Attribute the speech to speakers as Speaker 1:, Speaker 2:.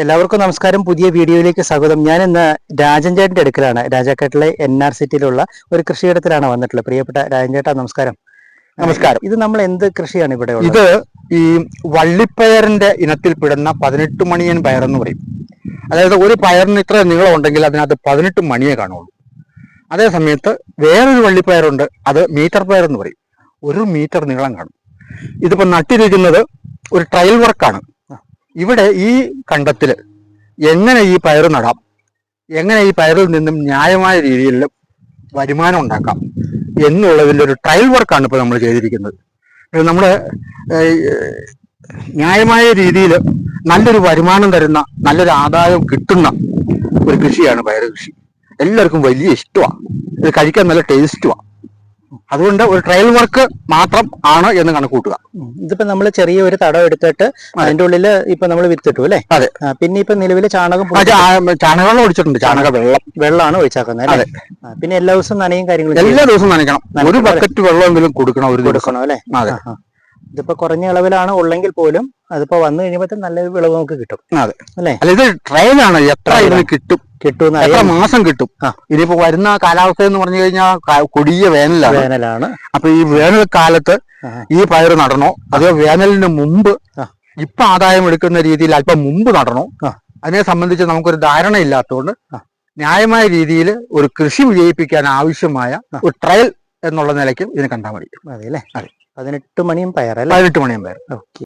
Speaker 1: എല്ലാവർക്കും നമസ്കാരം. പുതിയ വീഡിയോയിലേക്ക് സ്വാഗതം. ഞാൻ ഇന്ന് രാജൻ ചേട്ടന്റെ അടുക്കലാണ്. രാജാക്കാട്ടിലെ എൻ ആർ സിറ്റിയിലുള്ള ഒരു കൃഷിയിടത്തിലാണ് വന്നിട്ടുള്ളത്. പ്രിയപ്പെട്ട രാജൻ ചേട്ടാ നമസ്കാരം.
Speaker 2: നമസ്കാരം.
Speaker 1: ഇത് നമ്മൾ എന്ത് കൃഷിയാണ് ഇവിടെ
Speaker 2: ഇത് ഈ വള്ളിപ്പയറിന്റെ ഇനത്തിൽ പെടുന്ന പതിനെട്ട് മണിയൻ പയർ എന്ന് പറയും. അതായത് ഒരു പയറിന് ഇത്ര നീളം ഉണ്ടെങ്കിൽ അതിനകത്ത് പതിനെട്ട് മണിയെ കാണുള്ളൂ. അതേ സമയത്ത് വേറൊരു വള്ളിപ്പയറുണ്ട്. അത് മീറ്റർ പയർ എന്ന് പറയും. ഒരു മീറ്റർ നീളം കാണും. ഇതിപ്പോ നട്ടിരിക്കുന്നത് ഒരു ട്രയൽ വർക്കാണ്. ഇവിടെ ഈ കണ്ടത്തിൽ എങ്ങനെ ഈ പയർ നടാം? എങ്ങനെ ഈ പയറിൽ നിന്നും ന്യായമായ രീതിയിൽ വരുമാനം ഉണ്ടാക്കാം? എന്നുള്ളതിന്റെ ഒരു ട്രയൽ വർക്കാണ് ഇപ്പോൾ നമ്മൾ ചെയ്തിരിക്കുന്നത്. നമ്മൾ ന്യായമായ രീതിയിൽ നല്ലൊരു വരുമാനം തരുന്ന നല്ലൊരു ആദായം കിട്ടുന്ന ഒരു കൃഷിയാണ് പയർ കൃഷി. എല്ലാവർക്കും വലിയ ഇഷ്ടമാണ്. ഇത് കഴിക്കാൻ നല്ല ടേസ്റ്റുമാണ് അതുകൊണ്ട് ഒരു ട്രയൽ വർക്ക് മാത്രം ആണ് എന്ന് കണക്കൂട്ടുക.
Speaker 1: ഇതിപ്പോ നമ്മൾ ചെറിയ ഒരു തടം എടുത്തിട്ട് അതിന്റെ ഉള്ളിൽ ഇപ്പൊ നമ്മൾ വിത്തിട്ടു അല്ലേ?
Speaker 2: അതെ.
Speaker 1: പിന്നെ ഇപ്പൊ നിലവിൽ ചാണകം
Speaker 2: ചാണകം ഒഴിച്ചിട്ടുണ്ട്. ചാണക വെള്ളം.
Speaker 1: വെള്ളമാണ് ഒഴിച്ചാക്കുന്നത് അതെ. പിന്നെ എല്ലാ ദിവസവും നനയും കാര്യങ്ങളും
Speaker 2: എല്ലാ ദിവസവും നനയ്ക്കണം. ഒരു ബക്കറ്റ് വെള്ളം എന്തെങ്കിലും കൊടുക്കണം ഒരു ദിവസം.
Speaker 1: കൊടുക്കണം അല്ലേ?
Speaker 2: അതെ.
Speaker 1: ഇതിപ്പോ കുറഞ്ഞ അളവിലാണ് ഉള്ളെങ്കിൽ പോലും അതിപ്പോ വന്നു കഴിയുമ്പോൾ നല്ല വിളവ് നമുക്ക് കിട്ടും.
Speaker 2: അതെ.
Speaker 1: അല്ലേ?
Speaker 2: അല്ല ഇത് ട്രയലാണ് എത്ര
Speaker 1: കിട്ടും
Speaker 2: ഇതിന് കിട്ടും? എത്ര മാസം കിട്ടും. ഇനിയിപ്പോ വരുന്ന കാലാവസ്ഥ എന്ന് പറഞ്ഞു കഴിഞ്ഞാൽ കൊടിയ വേനലാണ്.
Speaker 1: വേനലാണ്.
Speaker 2: അപ്പൊ ഈ വേനൽ
Speaker 1: കാലത്ത്
Speaker 2: ഈ പയർ നടണോ? അതോ വേനലിന് മുമ്പ്. ഇപ്പൊ ആദായം എടുക്കുന്ന രീതിയിൽ അല്പം മുമ്പ് നടണോ? അതിനെ സംബന്ധിച്ച് നമുക്കൊരു ധാരണ ഇല്ലാത്തതുകൊണ്ട് ന്യായമായ രീതിയിൽ ഒരു കൃഷി വിജയിപ്പിക്കാൻ ആവശ്യമായ ഒരു ട്രയൽ എന്നുള്ള നിലയ്ക്ക് ഇതിനെ കണ്ടാൽ മതി.
Speaker 1: അതെ അല്ലേ
Speaker 2: അതെ.
Speaker 1: പതിനെട്ട് മണിയും പയർ അല്ലേ
Speaker 2: പതിനെട്ട് മണിയും പയർ.
Speaker 1: ഓക്കെ.